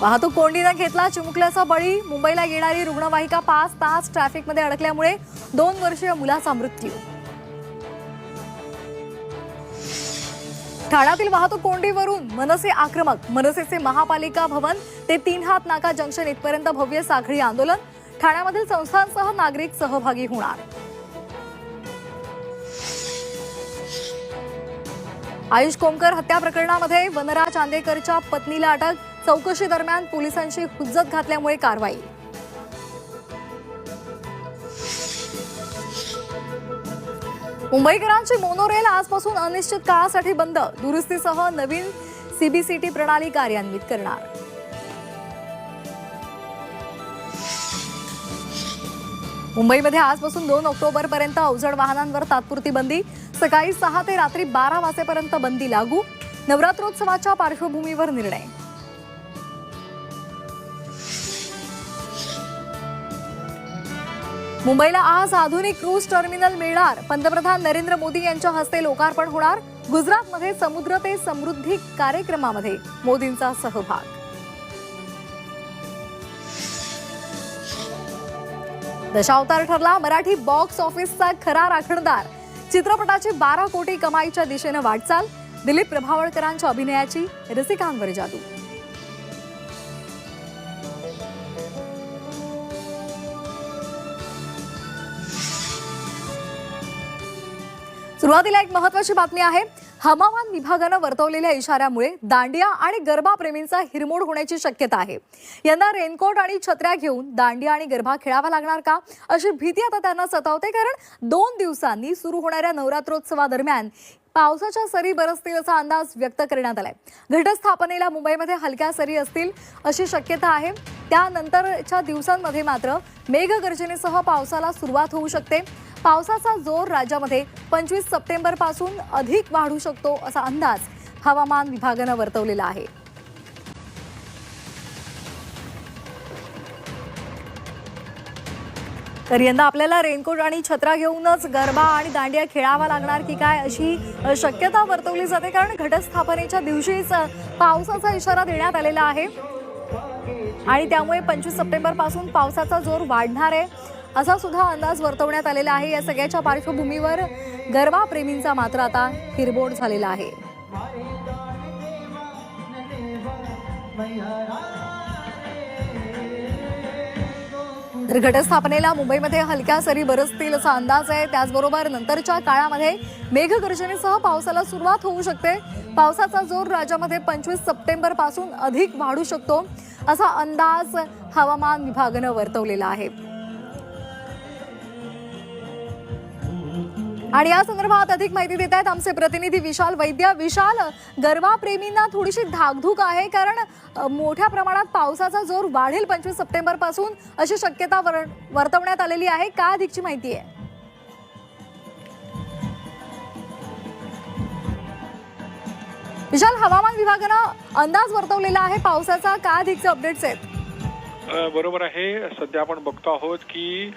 वाहतूक कोंडीनं घेतला चिमुकल्याचा बळी. मुंबईला येणारी रुग्णवाहिका पाच तास ट्रॅफिकमध्ये अडकल्यामुळे दोन वर्षीय मुलाचा मृत्यू. ठाण्यातील वाहतूक कोंडीवरून मनसे आक्रमक. मनसेचे महापालिका भवन ते तीन हात नाका जंक्शन इथपर्यंत भव्य साखळी आंदोलन. ठाण्यामधील संस्थांसह नागरिक सहभागी होणार. आयुष कोमकर हत्या प्रकरणामध्ये वनराज चांदेकरच्या पत्नीला अटक. चौकशी दरम्यान पोलिसांची हुज्जत घातल्यामुळे कारवाई. मुंबईकरांची मोनोरेल आजपासून अनिश्चित काळासाठी बंद. दुरुस्तीसह नवीन सीबीसीटी प्रणाली कार्यान्वित करणार. मुंबईमध्ये आजपासून दोन ऑक्टोबर पर्यंत अवजड वाहनांवर तात्पुरती बंदी. सकाळी सहा ते रात्री बारा वाजेपर्यंत बंदी लागू नवरात्रोत्सवाच्या पार्श्वभूमीवर निर्णय. मुंबईला आज आधुनिक क्रूज टर्मिनल मिळणार. पंतप्रधान नरेंद्र मोदी यांच्या हस्ते लोकार्पण होणार. गुजरातमध्ये समुद्र ते समृद्धी कार्यक्रमामध्ये मोदींचा सहभाग. दशावतार ठरला मराठी बॉक्स ऑफिसचा खरा राखणदार. चित्रपटाची बारा कोटी कमाईच्या दिशेनं वाटचाल. दिलीप प्रभावळकरांच्या अभिनयाची रसिकांवर जादू. सुरुवातीला एक महत्वाची बातमी आहे. हवामान विभागानं वर्तवलेल्या इशाऱ्यामुळे दांडिया आणि गरबा प्रेमींचा हिरमोड होण्याची शक्यता आहे. यंदा रेनकोट आणि छत्र्या घेऊन दांडिया आणि गरबा खेळावा लागणार का? अशी भीती आता त्यांना सतावते कारण दोन दिवसांनी सुरू होणाऱ्या नवरात्रोत्सवादरम्यान पावसाच्या सरी बरसतील असा अंदाज व्यक्त करण्यात आलाय. घटस्थापनेला मुंबईमध्ये हलक्या सरी असतील अशी शक्यता आहे. त्यानंतरच्या दिवसांमध्ये मात्र मेघगर्जनेसह पावसाला सुरुवात होऊ शकते. पावसाचा जोर राज्यामध्ये पंचवीस सप्टेंबरपासून अधिक वाढू शकतो असा अंदाज हवामान विभागानं वर्तवलेला आहे. तर यंदा आपल्याला रेनकोट आणि छत्रा घेऊनच गरबा आणि दांडिया खेळावा लागणार की काय अशी शक्यता वर्तवली जाते कारण घटस्थापनेच्या दिवशीच पावसाचा इशारा देण्यात आलेला आहे. आणि त्यामुळे पंचवीस सप्टेंबरपासून पावसाचा जोर वाढणार आहे. असा सुद्धा अंदाज वर्तवण्यात आलेला आहे. या सगळ्याच्या पार्श्वभूमीवर गरबा प्रेमींचा मात्र आता हिरबोड झालेला आहे. तर घटस्थापनेला मुंबईमध्ये हलक्या सरी बरसतील असा अंदाज आहे. त्याचबरोबर नंतरच्या काळामध्ये मेघगर्जनेसह पावसाला सुरुवात होऊ शकते. पावसाचा जोर राज्यामध्ये पंचवीस सप्टेंबरपासून अधिक वाढू शकतो असा अंदाज हवामान विभागानं वर्तवलेला आहे. आणि या संदर्भात अधिक माहिती देत आहेत आमचे प्रतिनिधी विशाल वैद्य. विशाल गरबा प्रेमींना थोडीशी धाकधूक आहे कारण मोठ्या प्रमाणात पावसाचा जोर वाढेल पंचवीस सप्टेंबरपासून अशी शक्यता वर्तवण्यात आलेली आहे. का अधिकची माहिती आहे? विशाल हवामान विभागानं अंदाज वर्तवलेला आहे पावसाचा. का अधिकचे अपडेट्स आहेत? बरोबर आहे. सध्या आपण बघतो आहोत की